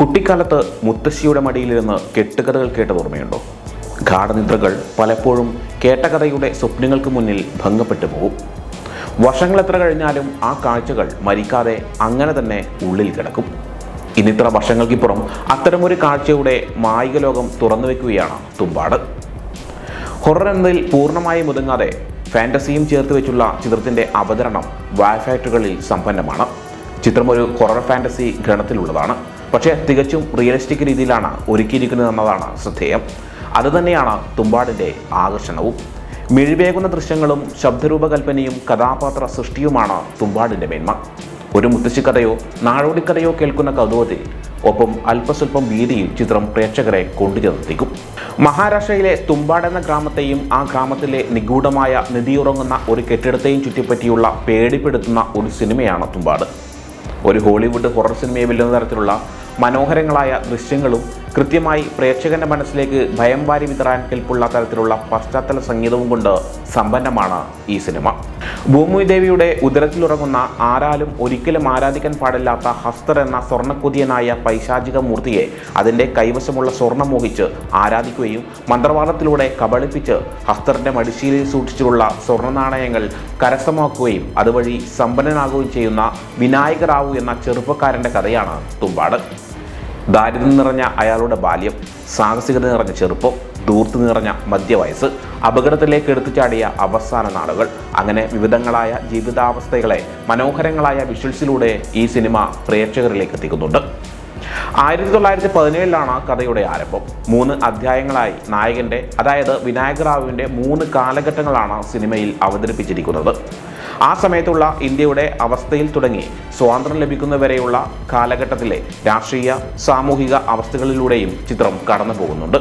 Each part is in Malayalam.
കുട്ടിക്കാലത്ത് മുത്തശ്ശിയുടെ മടിയിലിരുന്ന് കെട്ടുകഥകൾ കേട്ടത് ഓർമ്മയുണ്ടോ? ഗാഠനിദ്രകൾ പലപ്പോഴും കേട്ട കഥയുടെ സ്വപ്നങ്ങൾക്ക് മുന്നിൽ ഭംഗപ്പെട്ടു പോകും വർഷങ്ങൾ എത്ര കഴിഞ്ഞാലും ആ കാഴ്ചകൾ മരിക്കാതെ അങ്ങനെ തന്നെ ഉള്ളിൽ കിടക്കും. ഇന്നിത്ര വർഷങ്ങൾക്കിപ്പുറം അത്തരമൊരു കാഴ്ചയുടെ മായിക ലോകം തുറന്നു വെക്കുകയാണ് തുമ്പാട്. ഹൊറർ എന്നതിൽ പൂർണമായി മുതുങ്ങാതെ ഫാന്റസിയും ചേർത്ത് വെച്ചുള്ള ചിത്രത്തിന്റെ അവതരണം വായ് ഫാക്ടറികളിൽ സമ്പന്നമാണ്. ചിത്രം ഒരു ഹൊറർ ഫാന്റസി ഗണത്തിലുള്ളതാണ്. പക്ഷേ തികച്ചും റിയലിസ്റ്റിക് രീതിയിലാണ് ഒരുക്കിയിരിക്കുന്നത് എന്നതാണ് ശ്രദ്ധേയം. അതുതന്നെയാണ് തുമ്പാടിന്റെ ആകർഷണവും. മിഴിവേകുന്ന ദൃശ്യങ്ങളും ശബ്ദരൂപകൽപ്പനയും കഥാപാത്ര സൃഷ്ടിയുമാണ് തുമ്പാടിന്റെ മേന്മ. ഒരു മുത്തശ്ശിക്കഥയോ നാടോടിക്കഥയോ കേൾക്കുന്ന കൗതുകത്തിൽ ഒപ്പം അല്പസ്വല്പം വീതിയും ചിത്രം പ്രേക്ഷകരെ കൊണ്ടുചെന്നെത്തിക്കും മഹാരാഷ്ട്രയിലെ തുമ്പാട് എന്ന ഗ്രാമത്തെയും ആ ഗ്രാമത്തിലെ നിഗൂഢമായ നിധിയുറങ്ങുന്ന ഒരു കെട്ടിടത്തെയും ചുറ്റിപ്പറ്റിയുള്ള പേടിപ്പെടുത്തുന്ന ഒരു സിനിമയാണ് തുമ്പാട്. ഒരു ഹോളിവുഡ് ഹൊറർ സിനിമയെ വെല്ലുന്ന തരത്തിലുള്ള മനോഹരങ്ങളായ ദൃശ്യങ്ങളും കൃത്യമായി പ്രേക്ഷകന്റെ മനസ്സിലേക്ക് ഭയം വാരി വിതറാൻ കെൽപ്പുള്ള തരത്തിലുള്ള പശ്ചാത്തല സംഗീതവും കൊണ്ട് സമ്പന്നമാണ് ഈ സിനിമ. ഭൂമിദേവിയുടെ ഉദരത്തിലുറങ്ങുന്ന ആരാലും ഒരിക്കലും ആരാധിക്കാൻ പാടില്ലാത്ത ഹസ്തർ എന്ന സ്വർണക്കുതിയനായ പൈശാചിക മൂർത്തിയെ അതിന്റെ കൈവശമുള്ള സ്വർണം മോഹിച്ച് ആരാധിക്കുകയും മന്ത്രവാദത്തിലൂടെ കബളിപ്പിച്ച് ഹസ്തറിന്റെ മടിശീലിൽ സൂക്ഷിച്ചിട്ടുള്ള സ്വർണ നാണയങ്ങൾ കരസ്ഥമാക്കുകയും അതുവഴി സമ്പന്നനാകുകയും ചെയ്യുന്ന വിനായക റാവു എന്ന ചെറുപ്പക്കാരന്റെ കഥയാണ് തുമ്പാട്. ദാരിദ്ര്യം നിറഞ്ഞ അയാളുടെ ബാല്യം സാഹസികത നിറഞ്ഞ ചെറുപ്പം ദൂർത്ത് നിറഞ്ഞ മധ്യവയസ്സ് അപകടത്തിലേക്ക് എടുത്തു ചാടിയ അവസാന നാളുകൾ. അങ്ങനെ വിവിധങ്ങളായ ജീവിതാവസ്ഥകളെ മനോഹരങ്ങളായ വിഷ്വൽസിലൂടെ ഈ സിനിമ പ്രേക്ഷകരിലേക്ക് എത്തിക്കുന്നുണ്ട്. ആയിരത്തി തൊള്ളായിരത്തി പതിനേഴിലാണ് കഥയുടെ ആരംഭം. മൂന്ന് അധ്യായങ്ങളായി നായകന്റെ അതായത് വിനായക റാവുവിന്റെ മൂന്ന് കാലഘട്ടങ്ങളാണ് സിനിമയിൽ അവതരിപ്പിച്ചിരിക്കുന്നത്. ആ സമയത്തുള്ള ഇന്ത്യയുടെ അവസ്ഥയിൽ തുടങ്ങി. സ്വാതന്ത്ര്യം ലഭിക്കുന്നവരെയുള്ള കാലഘട്ടത്തിലെ രാഷ്ട്രീയ സാമൂഹിക അവസ്ഥകളിലൂടെയും ചിത്രം കടന്നു പോകുന്നുണ്ട്.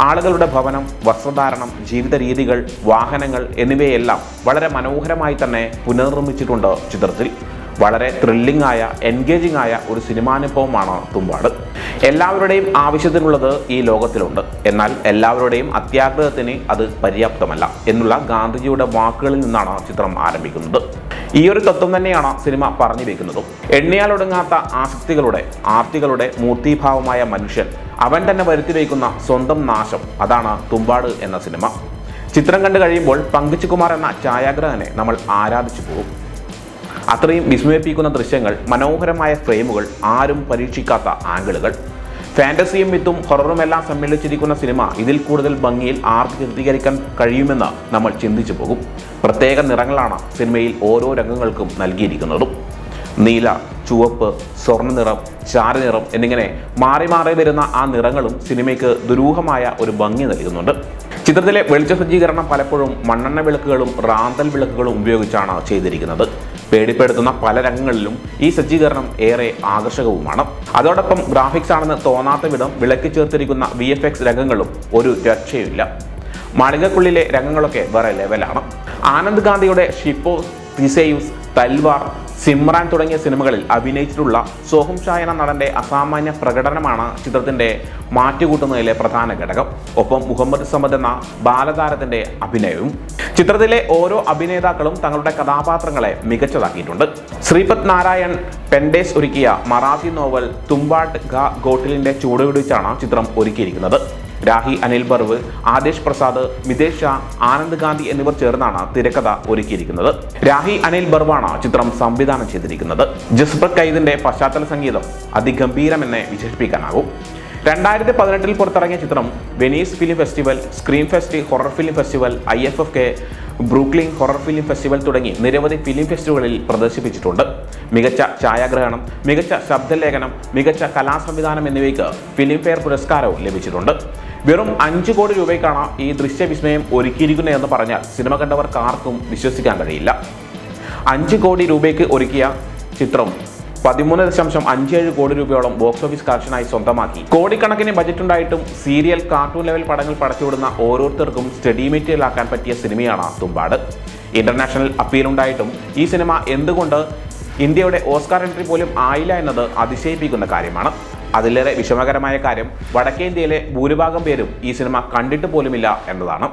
ആളുകളുടെ ഭവനം വസ്ത്രധാരണം ജീവിത രീതികൾ വാഹനങ്ങൾ എന്നിവയെല്ലാം വളരെ മനോഹരമായി തന്നെ പുനർനിർമ്മിച്ചിട്ടുണ്ട് ചിത്രത്തിൽ. വളരെ ത്രില്ലിംഗ് ആയ എൻഗേജിംഗ് ആയ ഒരു സിനിമാനുഭവമാണ് തുമ്പാട്. എല്ലാവരുടെയും ആവശ്യത്തിനുള്ളത് ഈ ലോകത്തിലുണ്ട്. എന്നാൽ എല്ലാവരുടെയും അത്യാഗ്രഹത്തിന് അത് പര്യാപ്തമല്ല എന്നുള്ള ഗാന്ധിജിയുടെ വാക്കുകളിൽ നിന്നാണ് ചിത്രം ആരംഭിക്കുന്നത്. ഈ ഒരു തത്വം തന്നെയാണ് സിനിമ പറഞ്ഞു വെക്കുന്നതും. എണ്ണിയാലൊടുങ്ങാത്ത ആസക്തികളുടെ ആർത്തികളുടെ മൂർത്തിഭാവമായ മനുഷ്യൻ അവൻ തന്നെ വരുത്തി വയ്ക്കുന്ന സ്വന്തം നാശം അതാണ് തുമ്പാട് എന്ന സിനിമ. ചിത്രം കണ്ടു കഴിയുമ്പോൾ പങ്കജ് കുമാർ എന്ന ഛായാഗ്രഹനെ നമ്മൾ ആരാധിച്ചു പോകും. അത്രയും വിസ്മയിപ്പിക്കുന്ന ദൃശ്യങ്ങൾ മനോഹരമായ ഫ്രെയിമുകൾ ആരും പരീക്ഷിക്കാത്ത ആംഗിളുകൾ. ഫാന്റസിയും വിത്തും ഹൊററുമെല്ലാം സമ്മേളിച്ചിരിക്കുന്ന സിനിമ ഇതിൽ കൂടുതൽ ഭംഗിയിൽ ആർക്ക് ചിത്രീകരിക്കാൻ കഴിയുമെന്ന് നമ്മൾ ചിന്തിച്ചു പോകും. പ്രത്യേക നിറങ്ങളാണ് സിനിമയിൽ ഓരോ രംഗങ്ങൾക്കും നൽകിയിരിക്കുന്നതും. നീല ചുവപ്പ് സ്വർണ സ്വർണനിറം ചാരനിറം എന്നിങ്ങനെ മാറി മാറി വരുന്ന ആ നിറങ്ങളും സിനിമയ്ക്ക് ദുരൂഹമായ ഒരു ഭംഗി നൽകുന്നുണ്ട്. ചിത്രത്തിലെ വെളിച്ച സജ്ജീകരണം പലപ്പോഴും മണ്ണെണ്ണ വിളക്കുകളും റാന്തൽ വിളക്കുകളും ഉപയോഗിച്ചാണ് ചെയ്തിരിക്കുന്നത്. പേടിപ്പെടുത്തുന്ന പല രംഗങ്ങളിലും ഈ സജ്ജീകരണം ഏറെ ആകർഷകവുമാണ്. അതോടൊപ്പം ഗ്രാഫിക്സ് ആണെന്ന് തോന്നാത്ത വിധം വിളക്കി ചേർത്തിരിക്കുന്ന വി എഫ് എക്സ് രംഗങ്ങളും ഒരു രക്ഷയുമില്ല. മാളികക്കുള്ളിലെ രംഗങ്ങളൊക്കെ വേറെ ലെവലാണ് ആനന്ദ് ഗാന്ധിയുടെ ഷിപ്പോ തിസേയൂസ് തൽവാർ സിമ്രാൻ തുടങ്ങിയ സിനിമകളിൽ അഭിനയിച്ചിട്ടുള്ള സോഹം ഷാ എന്ന നടന്റെ അസാമാന്യ പ്രകടനമാണ് ചിത്രത്തിന്റെ മാറ്റുകൂട്ടുന്നതിലെ പ്രധാന ഘടകം. ഒപ്പം മുഹമ്മദ് സമദ് എന്ന ബാലതാരത്തിന്റെ അഭിനയവും. ചിത്രത്തിലെ ഓരോ അഭിനേതാക്കളും തങ്ങളുടെ കഥാപാത്രങ്ങളെ മികച്ചതാക്കിയിട്ടുണ്ട്. ശ്രീപത് നാരായൺ പെൻഡേസ് ഒരുക്കിയ മറാത്തി നോവൽ തുമ്പാട്ട് ഗ ഗോട്ടിലിന്റെ ചൂടുപിടിച്ചാണ് ചിത്രം ഒരുക്കിയിരിക്കുന്നത്. രാഹി അനിൽ ബർവ് ആദേശ് പ്രസാദ് മിതേഷ് ഷാ ആനന്ദ് ഗാന്ധി എന്നിവർ ചേർന്നാണ് തിരക്കഥ ഒരുക്കിയിരിക്കുന്നത്. രാഹി അനിൽ ബർവാണ് ചിത്രം സംവിധാനം ചെയ്തിരിക്കുന്നത്. ജസ്ബർ കൈദിന്റെ പശ്ചാത്തല സംഗീതം അതിഗംഭീരമെന്നെ വിശേഷിപ്പിക്കാനാകും. രണ്ടായിരത്തി പതിനെട്ടിൽ പുറത്തിറങ്ങിയ ചിത്രം Venice film festival screen fest horror film festival I F F K Brooklyn horror film festival തുടങ്ങി നിരവധി ഫിലിം ഫെസ്റ്റിവലുകളിൽ പ്രദർശിപ്പിച്ചിട്ടുണ്ട്. മികച്ച ഛായാഗ്രഹണം മികച്ച ശബ്ദലേഖനം മികച്ച കലാസംവിധാനം എന്നിവയ്ക്ക് ഫിലിം ഫെയർ പുരസ്കാരവും ലഭിച്ചിട്ടുണ്ട്. വെറും അഞ്ച് കോടി രൂപയ്ക്കാണ് ഈ ദൃശ്യവിസ്മയം ഒരുക്കിയിരിക്കുന്നത് എന്ന് പറഞ്ഞാൽ സിനിമ കണ്ടവർക്ക് ആർക്കും വിശ്വസിക്കാൻ കഴിയില്ല. അഞ്ച് കോടി രൂപയ്ക്ക് ഒരുക്കിയ ചിത്രം പതിമൂന്ന് ദശാംശം അഞ്ചേഴ് കോടി രൂപയോളം ബോക്സ് ഓഫീസ് കളക്ഷനായി സ്വന്തമാക്കി. കോടിക്കണക്കിന് ബജറ്റ് ഉണ്ടായിട്ടും സീരിയൽ കാർട്ടൂൺ ലെവൽ പടങ്ങൾ പടച്ചുവിടുന്ന ഓരോരുത്തർക്കും സ്റ്റഡി മെറ്റീരിയൽ ആക്കാൻ പറ്റിയ സിനിമയാണ് തുമ്പാട്. ഇന്റർനാഷണൽ അപ്പീൽ ഉണ്ടായിട്ടും ഈ സിനിമ എന്തുകൊണ്ട് ഇന്ത്യയുടെ ഓസ്കാർ എൻട്രി പോലും ആയില്ല എന്നത് അതിശയിപ്പിക്കുന്ന കാര്യമാണ്. അതിലേറെ വിഷമകരമായ കാര്യം വടക്കേ ഇന്ത്യയിലെ ഭൂരിഭാഗം പേരും ഈ സിനിമ കണ്ടിട്ട് പോലുമില്ല എന്നതാണ്.